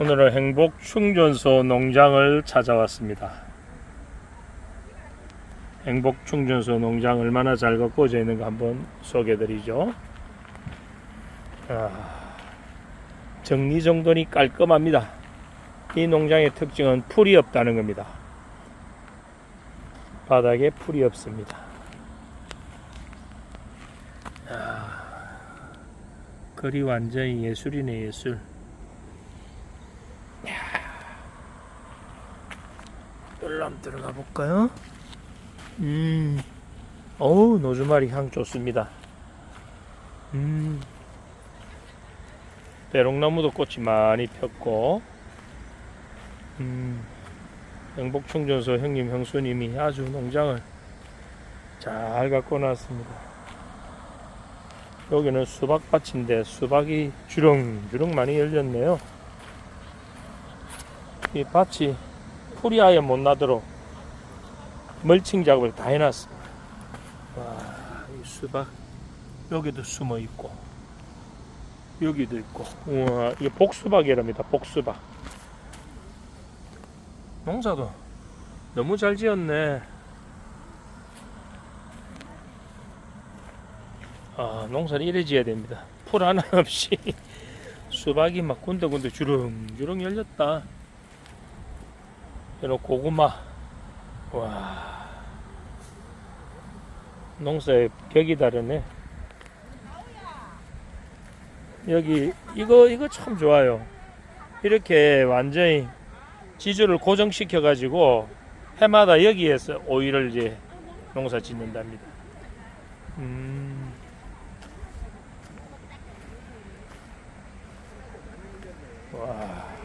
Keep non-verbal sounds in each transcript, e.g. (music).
오늘은 행복 충전소 농장을 찾아왔습니다. 행복 충전소 농장 얼마나 잘 가꾸어져 있는가 한번 소개해드리죠. 아, 정리정돈이 깔끔합니다. 이 농장의 특징은 풀이 없다는 겁니다. 바닥에 풀이 없습니다. 아, 글이 완전히 예술이네 예술. 한번 들어가 볼까요? 음, 어우 노즈마리 향 좋습니다. 음, 대롱나무도 꽃이 많이 폈고, 음, 행복충전소 형님 형수님이 아주 농장을 잘 갖고 놨습니다. 여기는 수박밭인데 수박이 주렁주렁 많이 열렸네요. 이 밭이 풀이 아예 못 나도록 멀칭 작업을 다 해놨습니다. 와, 이 수박 여기도 숨어 있고 여기도 있고 우와 이게 복수박이랍니다. 복수박 농사도 너무 잘 지었네. 아 농사를 이래 지어야 됩니다. 풀 하나 없이 (laughs) 수박이 막 군데군데 주렁주렁 열렸다. 이런 고구마. 와. 농사의 격이 다르네. 여기 이거 이거 참 좋아요. 이렇게 완전히 지주를 고정시켜 가지고 해마다 여기에서 오이를 이제 농사 짓는답니다. 음. 와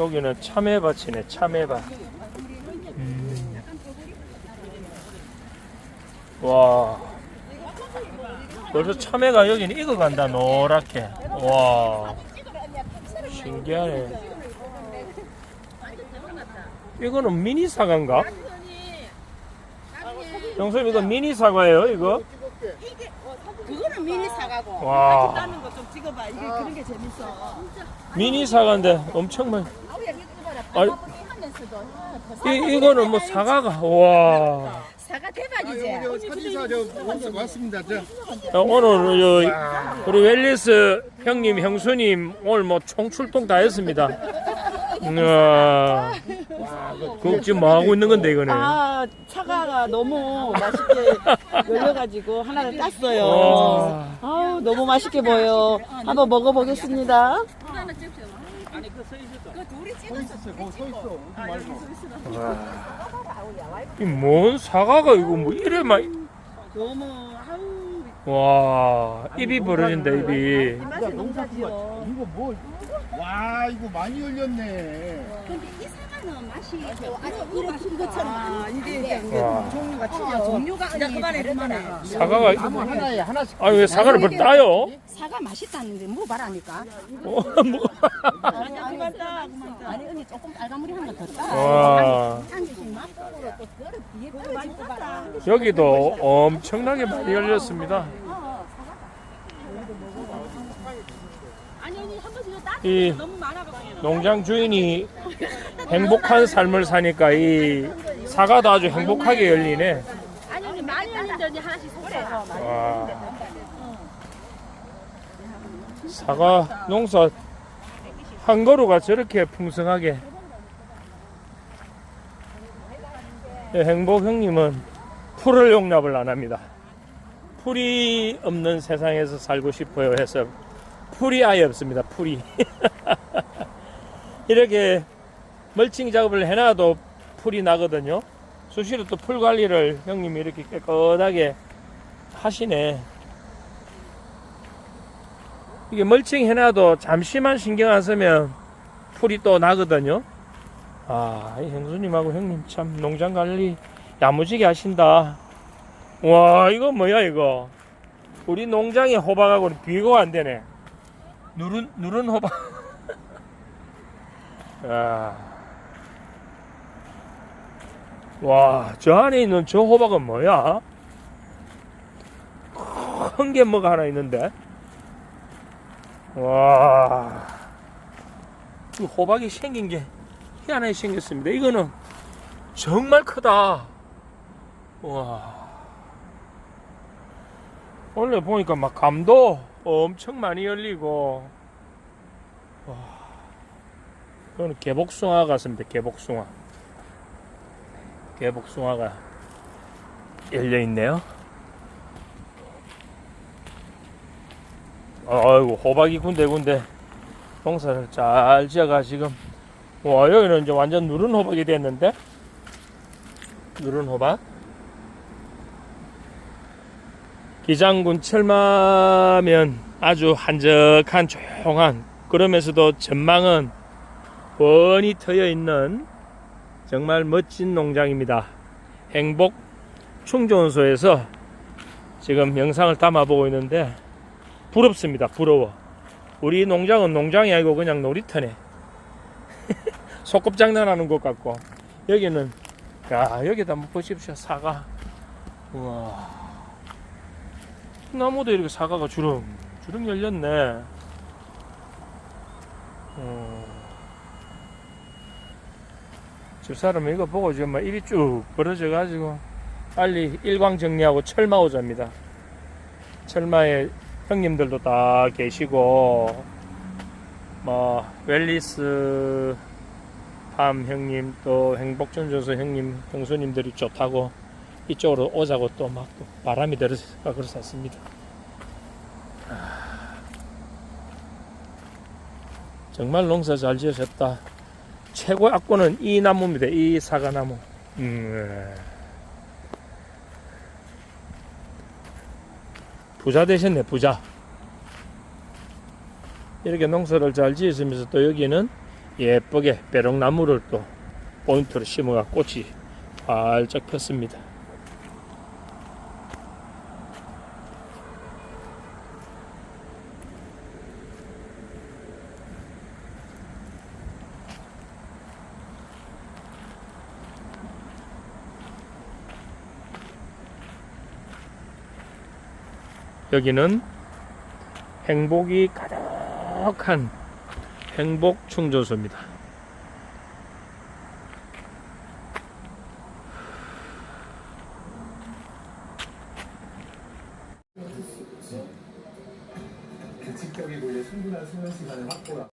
여기는 참외밭이네 참외밭. 음. 와. 벌써 참외가 여기는 익어간다 노랗게. 와. 신기하네. 이거는 미니 사과인가? 형수님 이거 미니 사과예요 이거? 그거는 미니 사가고. 와. 따는 거 좀 찍어봐. 이게 그런 게 재밌어. 미니 사과인데 엄청 많이 아니, 하면서도 이, 이거는 뭐 사과가 와. 사과 대박이지? 저 사진사 저 왔- 왔습니다. 저. 어, 오늘 저, 우리 웰리스 형님 형수님 오늘 뭐 총출동 다 했습니다. 우와, 그 지금 뭐 하고 있는 건데 이거는? 아 사과가 너무 맛있게 열려가지고 하나를 땄어요. 와, 아우 너무 맛있게 보여. 한번 먹어보겠습니다 거기 서 있어. 말고. 이뭔 사과가 이거 뭐 이래 막, 너무 아우 와, 입이 벌어진다 입이. 맛이 이거 뭐? 와 이거 많이 열렸네. 근데 이 사과는 맛이 아주 이렇게 이것처럼 아, 이게 와, 종류가 틀려 종류가 아니 그만해 그만해 사과가 나무 하나에 하나씩. 아왜 사과를 벌 따요? 사과 맛있다는데 뭐 말하니까 어, 뭐. 아니 그만 따 그만 따 아니 언니 조금 빨간물이 한거더 따. 와, 당기지 맛보고로 또 그거를 뒤에 떨어지고 봐라. 여기도 엄청나게 많이 열렸습니다. 아니 언니 한 번씩 이거 따. 이 너무 많아가지고. 농장 주인이 행복한 삶을 사니까 이 사과도 아주 행복하게 열리네. 아니 많이 언니 하나씩 샀어. 와. 사과 농사 한 그루가 저렇게 풍성하게. 예, 행복 형님은 풀을 용납을 안 합니다. 풀이 없는 세상에서 살고 싶어요 해서 풀이 아예 없습니다. 풀이. (laughs) 이렇게 멀칭 작업을 해놔도 풀이 나거든요. 수시로 또 풀 관리를 형님이 이렇게 깨끗하게 하시네. 이게 멀칭 해놔도 잠시만 신경 안 쓰면 풀이 또 나거든요. 아, 이 형수님하고 형님 참 농장 관리 야무지게 하신다. 와, 이거 뭐야, 이거. 우리 농장의 호박하고는 비교가 안 되네. 누른, 누른 호박. (laughs) 아. 와, 저 안에 있는 저 호박은 뭐야? 큰 게 뭐가 하나 있는데. 와. 이 호박이 생긴 게 희한하게 생겼습니다. 이거는 정말 크다. 와. 원래 보니까 막 감도 엄청 많이 열리고. 와. 이거는 개복숭아 같습니다. 개복숭아. 개복숭아가 열려 있네요. 아이고 호박이 군데군데 농사를 잘 지어가 지금. 와 여기는 이제 완전 누른 호박이 됐는데? 누른 호박? 기장군 철마면 아주 한적한 조용한 그러면서도 전망은 뻔히 트여 있는 정말 멋진 농장입니다. 행복 충전소에서 지금 영상을 담아보고 있는데 부럽습니다. 부러워. 우리 농장은 농장이 아니고 그냥 놀이터네. (laughs) 소꿉장난하는 것 같고 여기는 야 여기다 한번 보십시오 사과. 우와 나무도 이렇게 사과가 주렁 주렁 열렸네. 어. 저 사람은 이거 보고 지금 막 입이 쭉 벌어져 가지고 빨리 일광 정리하고 철마 오자입니다. 철마에 형님들도 다 계시고 뭐 웰리스 팜 형님 또 행복전전소 형님 형수님들이 좋다고 이쪽으로 오자고 또막또 바람이 들어서 그렇습니다. 정말 농사 잘 지으셨다. 최고 악보는 이 나무입니다. 이 사과나무. 음, 예. 부자 되셨네, 부자. 이렇게 농사를 잘 지으시면서 또 여기는 예쁘게 배롱나무를 또 포인트로 심어가 꽃이 활짝 폈습니다. 여기는 행복이 가득한 행복 충전소입니다. 규칙적이고 이제 충분한 수면 시간을 확보하